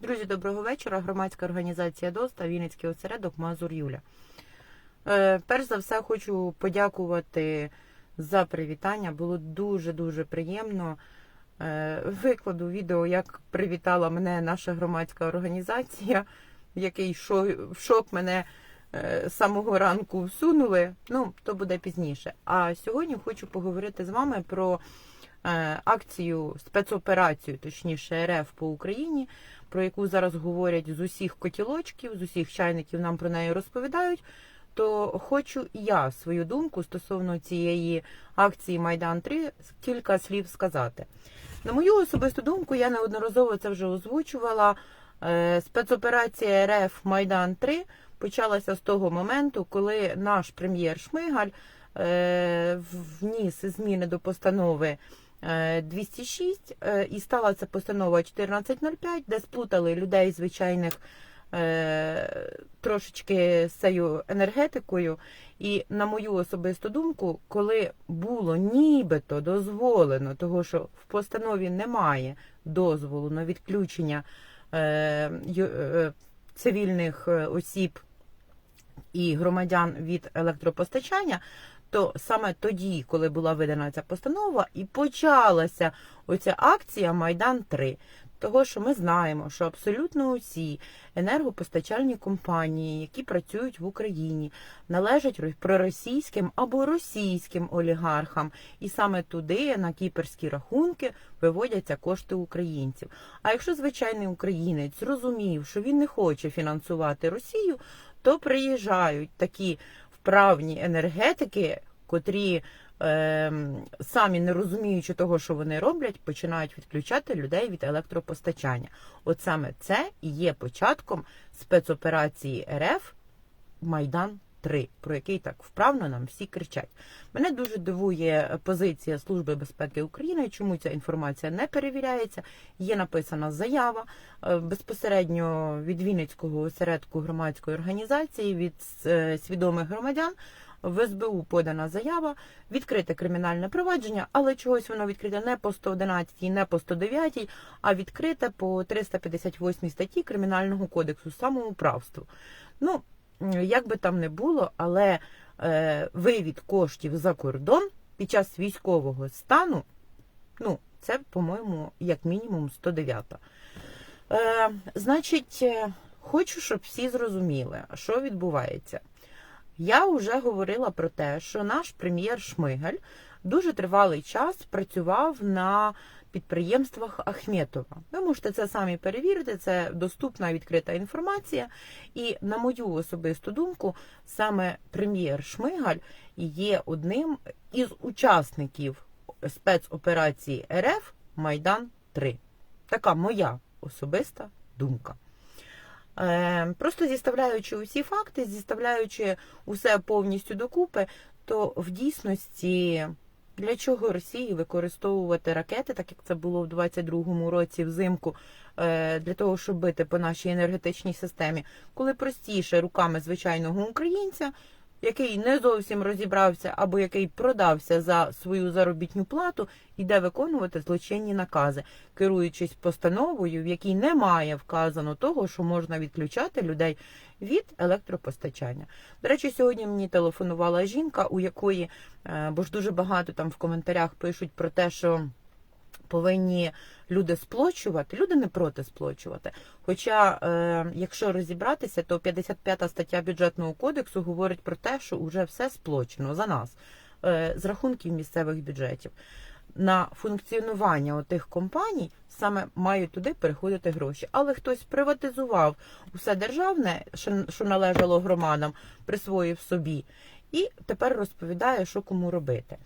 Друзі, доброго вечора. Громадська організація ДОСТА, Вінницький осередок Мазур Юля. Е, перш за все, хочу подякувати за привітання. Було дуже-дуже приємно. Е, викладу відео, як привітала мене наша громадська організація, який в шок мене е, з самого ранку всунули. Ну, то буде пізніше. А сьогодні хочу поговорити з вами про е, акцію, спецоперацію, точніше, РФ по Україні, про яку зараз говорять з усіх котілочків, з усіх чайників нам про неї розповідають. То хочу я свою думку стосовно цієї акції Майдан 3 кілька слів сказати. На мою особисту думку, я неодноразово це вже озвучувала. Е, Спецоперація РФ Майдан 3 почалася з того моменту, коли наш прем'єр Шмигаль е, вніс зміни до постанови 206 е, і стала ця постанова 1405, де сплутали людей звичайних е, трошечки з цією енергетикою. І на мою особисту думку, коли було нібито дозволено, того що в постанові немає дозволу на відключення е, е, цивільних е, осіб і громадян від електропостачання, то саме тоді, коли була видана ця постанова, і почалася оця акція Майдан 3 того, що ми знаємо, що абсолютно усі енергопостачальні компанії, які працюють в Україні, належать проросійським або російським олігархам, і саме туди, на кіперські рахунки, виводяться кошти українців. А якщо звичайний українець зрозумів, що він не хоче фінансувати Росію, то приїжджають такі вправні енергетики, котрі е, самі не розуміючи того, що вони роблять, починають відключати людей від електропостачання. От саме це і є початком спецоперації РФ Майдан 3, про який так вправно нам всі кричать. Мене дуже дивує позиція Служби безпеки України, чому ця інформація не перевіряється. Є написана заява е, безпосередньо від Вінницького осередку громадської організації від е, свідомих громадян. В СБУ подана заява, відкрите кримінальне провадження, але чогось воно відкрите не по 111, не по 109, а відкрите по 358 статті Кримінального кодексу самоуправству. Ну, як би там не було, але е, вивід коштів за кордон під час військового стану, ну, це, по-моєму, як мінімум 109. Е, значить, е, хочу, щоб всі зрозуміли, що відбувається. Я вже говорила про те, що наш прем'єр Шмигаль дуже тривалий час працював на підприємствах Ахметова. Ви можете це самі перевірити, це доступна відкрита інформація. І на мою особисту думку, саме прем'єр Шмигаль є одним із учасників спецоперації РФ Майдан 3. Така моя особиста думка. Е, Просто зіставляючи усі факти, зіставляючи усе повністю докупи, то в дійсності для чого Росії використовувати ракети, так як це було в 22-му році взимку, е, для того, щоб бити по нашій енергетичній системі, коли простіше руками звичайного українця, який не зовсім розібрався або який продався за свою заробітну плату, іде виконувати злочинні накази, керуючись постановою, в якій немає вказано того, що можна відключати людей від електропостачання. До речі, сьогодні мені телефонувала жінка, у якої, е, бо ж дуже багато там в коментарях пишуть про те, що повинні люди сплочувати. Люди не проти сплочувати. Хоча, е, якщо розібратися, то 55 стаття бюджетного кодексу говорить про те, що вже все сплочено за нас е, з рахунків місцевих бюджетів. На функціонування отих компаній саме мають туди переходити гроші. Але хтось приватизував усе державне, що, належало громадам, присвоїв собі, і тепер розповідає, що кому робити.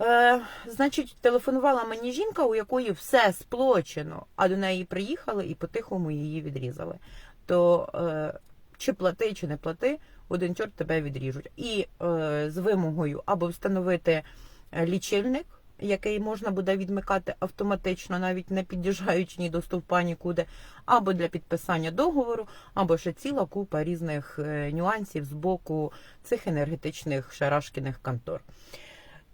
Е, значить, телефонувала мені жінка, у якої все сплочено, а до неї приїхали і по-тихому її відрізали. То е, чи плати, чи не плати, один чорт тебе відріжуть. І е, з вимогою або встановити е, лічильник, який можна буде відмикати автоматично, навіть не під'їжджаючи ні до стовпа нікуди, або для підписання договору, або ще ціла купа різних е, нюансів з боку цих енергетичних шарашкіних контор.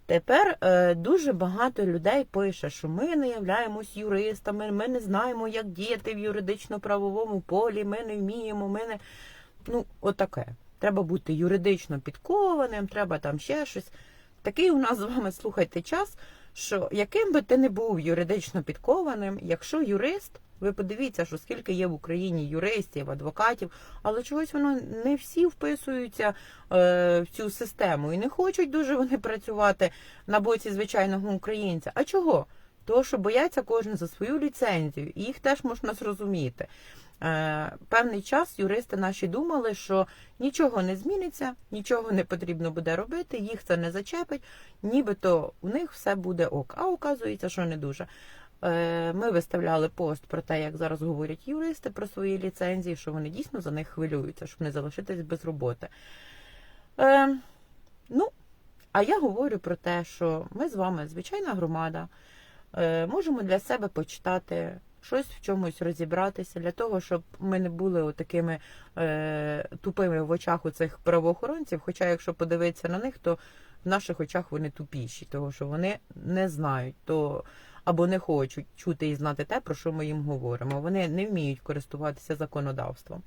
Тепер е, дуже багато людей пише, що ми не являємось юристами, ми не знаємо, як діяти в юридично-правовому полі, ми не вміємо, ми не. Ну, отаке. Треба бути юридично підкованим, треба там ще щось. Такий у нас з вами, слухайте, час, що яким би ти не був юридично підкованим, якщо юрист, ви подивіться, що скільки є в Україні юристів, адвокатів, але чогось воно не всі вписуються е, в цю систему і не хочуть дуже вони працювати на боці звичайного українця. А чого? Того, що бояться кожен за свою ліцензію, і їх теж можна зрозуміти. Е, певний час юристи наші думали, що нічого не зміниться, нічого не потрібно буде робити, їх це не зачепить, нібито у них все буде ок. А оказується, що не дуже. Е, Ми виставляли пост про те, як зараз говорять юристи про свої ліцензії, що вони дійсно за них хвилюються, щоб не залишитись без роботи. Е, Ну, а я говорю про те, що ми з вами, звичайна громада, можемо для себе почитати, щось в чомусь розібратися, для того, щоб ми не були такими е, тупими в очах у цих правоохоронців. Хоча, якщо подивитися на них, то в наших очах вони тупіші, тому що вони не знають то або не хочуть чути і знати те, про що ми їм говоримо. Вони не вміють користуватися законодавством.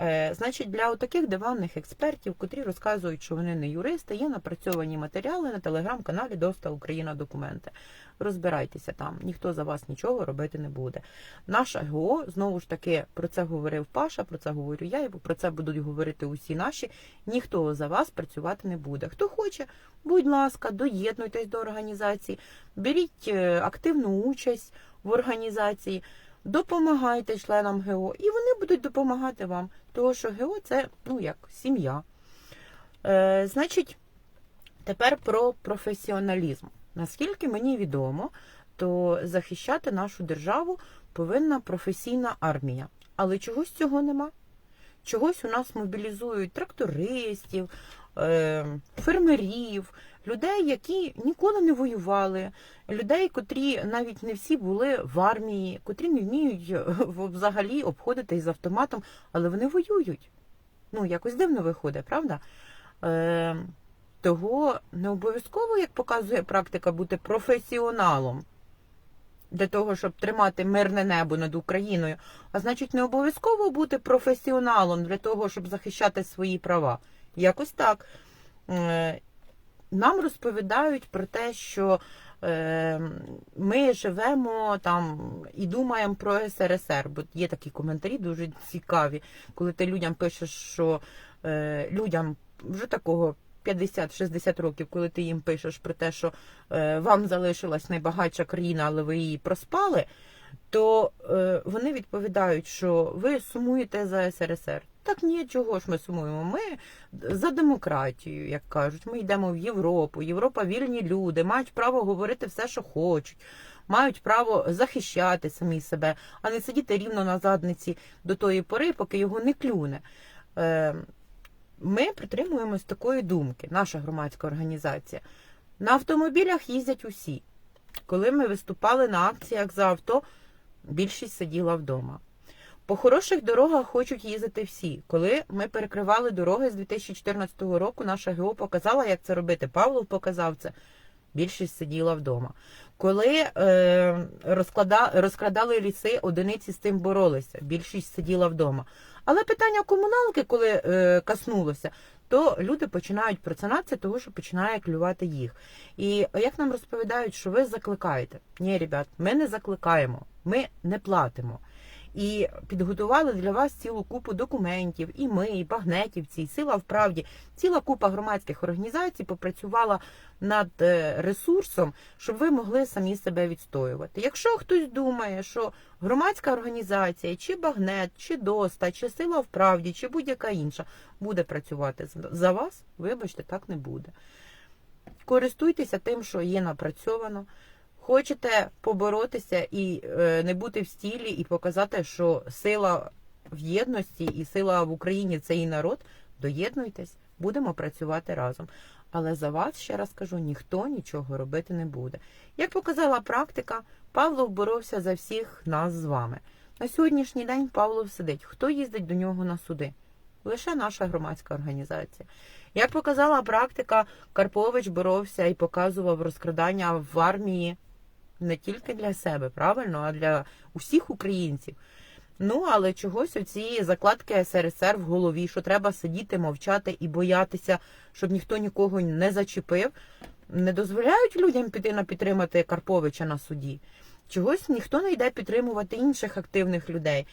Е, Значить, для таких диванних експертів, котрі розказують, що вони не юристи, є напрацьовані матеріали на телеграм-каналі Доста Україна документи. Розбирайтеся там, ніхто за вас нічого робити не буде. Наша ГО, знову ж таки, про це говорив Паша, про це говорю я, і про це будуть говорити усі наші. Ніхто за вас працювати не буде. Хто хоче, будь ласка, доєднуйтесь до організації, беріть е, активну участь в організації. Допомагайте членам ГО, і вони будуть допомагати вам. Тому що ГО це ну як сім'я. Е, Значить, тепер про професіоналізм. Наскільки мені відомо, то захищати нашу державу повинна професійна армія. Але чогось цього нема. Чогось у нас мобілізують трактористів, е, фермерів, людей, які ніколи не воювали, людей, котрі навіть не всі були в армії, котрі не вміють е, взагалі обходитись з автоматом, але вони воюють. Ну, якось дивно виходить, правда? Е, Того не обов'язково, як показує практика, бути професіоналом для того, щоб тримати мирне небо над Україною. А значить, не обов'язково бути професіоналом для того, щоб захищати свої права. Якось так. Нам розповідають про те, що е, ми живемо там і думаємо про СРСР, бо є такі коментарі дуже цікаві, коли ти людям пишеш, що е, людям вже такого 50-60 років, коли ти їм пишеш про те, що е, вам залишилась найбагатша країна, але ви її проспали, то е, вони відповідають, що ви сумуєте за СРСР. Так ні, чого ж ми сумуємо? Ми за демократію, як кажуть. Ми йдемо в Європу. Європа вільні люди, мають право говорити все, що хочуть, мають право захищати самі себе, а не сидіти рівно на задниці до тої пори, поки його не клюне. Е, Ми притримуємось такої думки, наша громадська організація. На автомобілях їздять усі. Коли ми виступали на акціях за авто, більшість сиділа вдома. По хороших дорогах хочуть їздити всі. Коли ми перекривали дороги з 2014 року, наша ГО показала, як це робити. Павлов показав це. Більшість сиділа вдома. Коли е, розклада, розкрадали ліси, одиниці з тим боролися. Більшість сиділа вдома. Але питання комуналки, коли е, коснулося, то люди починають працюватися, того що починає клювати їх. І як нам розповідають, що ви закликаєте? Ні, ребят, ми не закликаємо, ми не платимо. І підготували для вас цілу купу документів, і ми, і багнетівці, і сила в правді. Ціла купа громадських організацій попрацювала над е, ресурсом, щоб ви могли самі себе відстоювати. Якщо хтось думає, що громадська організація, чи багнет, чи доста, чи сила в правді, чи будь-яка інша буде працювати за вас, вибачте, так не буде. Користуйтеся тим, що є напрацьовано. Хочете поборотися і е, не бути в стілі, і показати, що сила в єдності і сила в Україні це і народ. Доєднуйтесь, будемо працювати разом. Але за вас, ще раз кажу, ніхто нічого робити не буде. Як показала практика, Павлов боровся за всіх нас з вами. На сьогоднішній день Павлов сидить. Хто їздить до нього на суди? лише наша громадська організація. Як показала практика, Карпович боровся і показував розкрадання в армії не тільки для себе, правильно, а для усіх українців. Ну, але чогось оці закладки СРСР в голові, що треба сидіти, мовчати і боятися, щоб ніхто нікого не зачепив, не дозволяють людям піти на підтримати Карповича на суді. Чогось ніхто не йде підтримувати інших активних людей.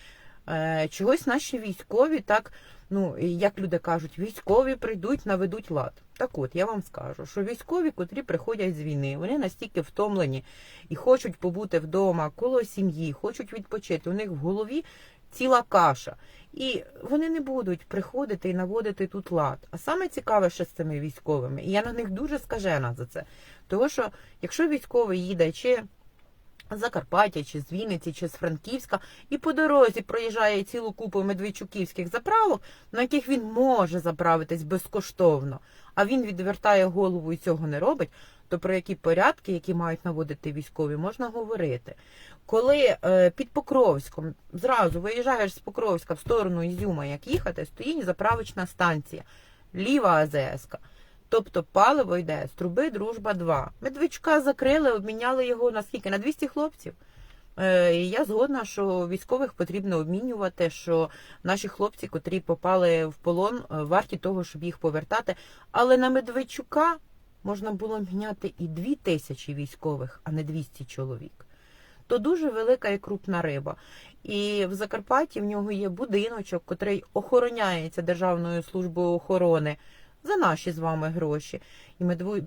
Е, Чогось наші військові так, ну як люди кажуть, військові прийдуть, наведуть лад. Так от я вам скажу, що військові, котрі приходять з війни, вони настільки втомлені і хочуть побути вдома коло сім'ї, хочуть відпочити. У них в голові ціла каша. І вони не будуть приходити і наводити тут лад. А саме цікаве ще з цими військовими, і я на них дуже скажена за це. Тому що якщо військовий їде чи Закарпаття, чи з Вінниці, чи з Франківська, і по дорозі проїжджає цілу купу медведчуківських заправок, на яких він може заправитись безкоштовно, а він відвертає голову і цього не робить, то про які порядки, які мають наводити військові, можна говорити. Коли е, під Покровськом зразу виїжджаєш з Покровська в сторону Ізюма, як їхати, стоїть заправочна станція, ліва АЗС. Тобто паливо йде з труби Дружба 2. Медведчука закрили, обміняли його на скільки? На 200 хлопців. Е, і я згодна, що військових потрібно обмінювати, що наші хлопці, котрі попали в полон, е, варті того, щоб їх повертати. Але на Медведчука можна було міняти і 2 тисячі військових, а не 200 чоловік. То дуже велика і крупна риба. І в Закарпатті в нього є будиночок, котрий охороняється Державною службою охорони за наші з вами гроші. І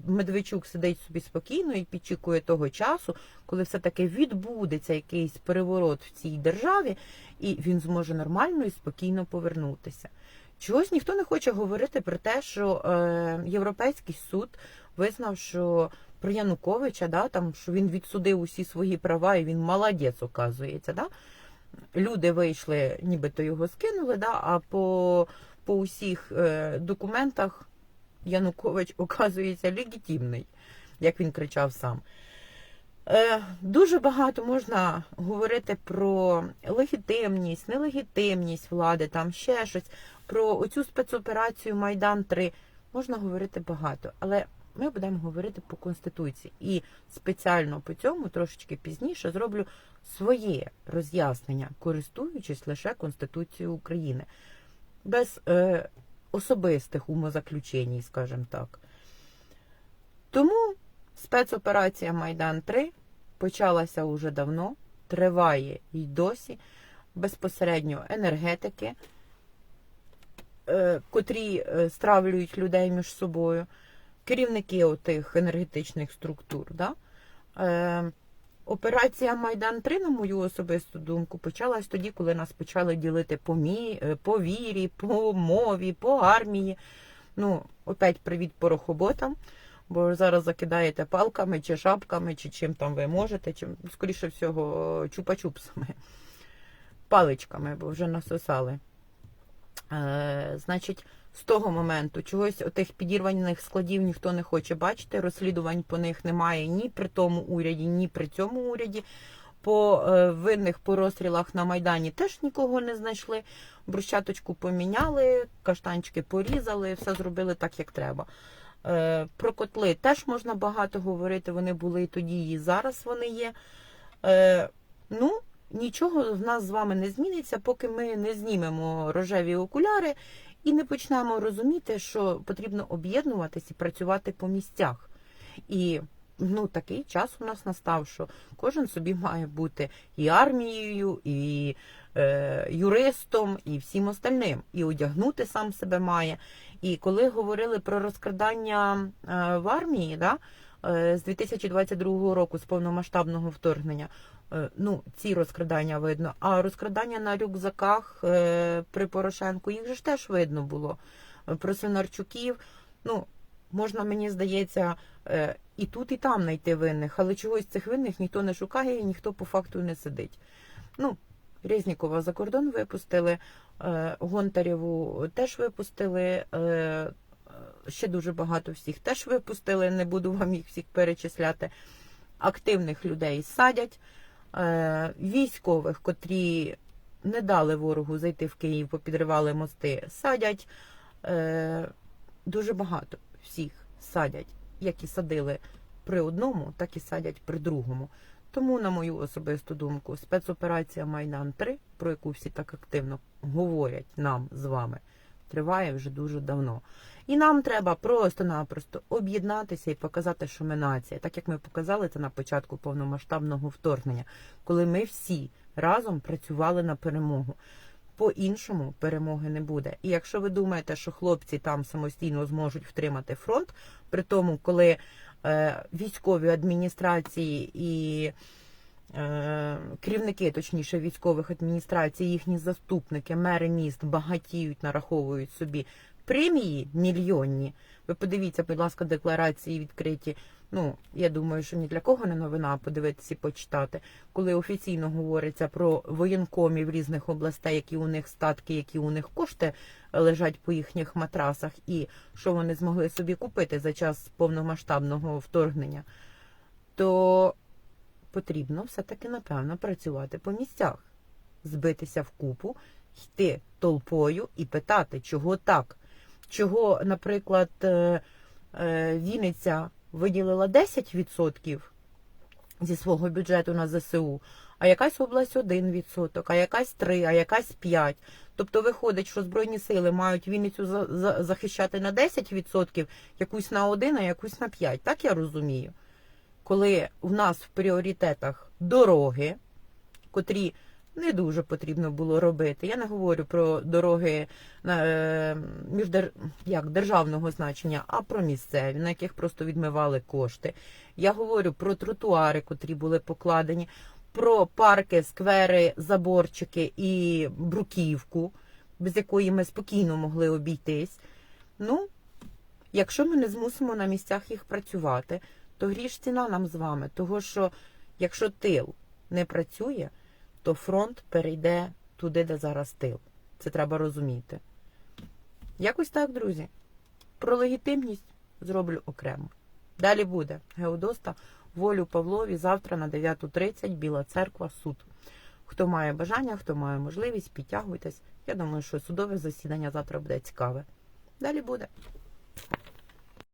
Медведчук сидить собі спокійно і підчікує того часу, коли все-таки відбудеться якийсь переворот в цій державі, і він зможе нормально і спокійно повернутися. Чогось ніхто не хоче говорити про те, що е, Європейський суд визнав, що про Януковича, да, там, що він відсудив усі свої права, і він молодець, оказується. Да? Люди вийшли, нібито його скинули, да, а по, по усіх е, документах Янукович оказується легітимний, як він кричав сам. Е, Дуже багато можна говорити про легітимність, нелегітимність влади, там ще щось, про оцю спецоперацію Майдан 3 можна говорити багато, але ми будемо говорити по Конституції. І спеціально по цьому трошечки пізніше зроблю своє роз'яснення, користуючись лише Конституцією України, без е, особистих умозаключень, скажімо так. Тому спецоперація Майдан 3 почалася уже давно, триває й досі, безпосередньо енергетики, е, котрі е, стравлюють людей між собою, керівники отих енергетичних структур. Да? Операція Майдан 3, на мою особисту думку, почалась тоді, коли нас почали ділити по, мі... е, по вірі, по мові, по армії. Ну, опять привіт порохоботам, бо зараз закидаєте палками чи шапками, чи чим там ви можете, чим, скоріше всього, чупа-чупсами, паличками, бо вже насосали. Е, значить, з того моменту чогось отих підірваних складів ніхто не хоче бачити, розслідувань по них немає ні при тому уряді, ні при цьому уряді. По е, винних по розстрілах на Майдані теж нікого не знайшли. Брусчаточку поміняли, каштанчики порізали, все зробили так, як треба. Е, про котли теж можна багато говорити. Вони були і тоді, і зараз вони є. Е, ну, нічого в нас з вами не зміниться, поки ми не знімемо рожеві окуляри і не почнемо розуміти, що потрібно об'єднуватись і працювати по місцях. І ну, такий час у нас настав, що кожен собі має бути і армією, і е, юристом, і всім остальним. І одягнути сам себе має. І коли говорили про розкрадання е, в армії, да, е, з 2022 року, з повномасштабного вторгнення, е, ну, ці розкрадання видно, а розкрадання на рюкзаках при Порошенку, їх же ж теж видно було. Про Свинарчуків, ну, можна, мені здається, і тут, і там знайти винних, але чогось цих винних ніхто не шукає і ніхто по факту не сидить. Ну, Резнікова за кордон випустили, Гонтарєву теж випустили. е, Ще дуже багато всіх теж випустили, не буду вам їх всіх перечисляти. Активних людей садять, е, військових, котрі не дали ворогу зайти в Київ, попідривали мости. Садять е, дуже багато всіх садять, як і садили при одному, так і садять при другому. Тому, на мою особисту думку, спецоперація Майдан 3, про яку всі так активно говорять нам з вами, триває вже дуже давно. І нам треба просто-напросто об'єднатися і показати, що ми нація, так як ми показали це на початку повномасштабного вторгнення, коли ми всі разом працювали на перемогу. По-іншому перемоги не буде. І якщо ви думаєте, що хлопці там самостійно зможуть втримати фронт, при тому, коли військові адміністрації і е, керівники, точніше, військових адміністрацій, їхні заступники, мери міст багатіють, нараховують собі премії мільйонні. Ви подивіться, будь ласка, декларації відкриті. Ну, я думаю, що ні для кого не новина подивитися і почитати, коли офіційно говориться про воєнкомів різних областей, які у них статки, які у них кошти лежать по їхніх матрасах, і що вони змогли собі купити за час повномасштабного вторгнення, то потрібно все-таки, напевно, працювати по місцях, збитися в купу, йти толпою і питати, чого так. Чого, наприклад, е, е, Вінниця виділила 10% зі свого бюджету на ЗСУ, а якась область 1%, а якась 3%, а якась 5%. Тобто виходить, що Збройні сили мають Вінницю за- за- захищати на 10%, якусь на 1%, а якусь на 5%. Так я розумію. Коли в нас в пріоритетах дороги, котрі не дуже потрібно було робити. Я не говорю про дороги е, міждер... як, державного значення, а про місцеві, на яких просто відмивали кошти. Я говорю про тротуари, котрі були покладені, про парки, сквери, заборчики і бруківку, без якої ми спокійно могли обійтись. Ну, якщо ми не змусимо на місцях їх працювати, то гріш ціна нам з вами. Того що якщо тил не працює, то фронт перейде туди, де зараз тил. Це треба розуміти. Якось так, друзі. Про легітимність зроблю окремо. Далі буде Геодоста, волю Павлові завтра на 9.30 Біла церква, суд. Хто має бажання, хто має можливість, підтягуйтесь. Я думаю, що судове засідання завтра буде цікаве. Далі буде.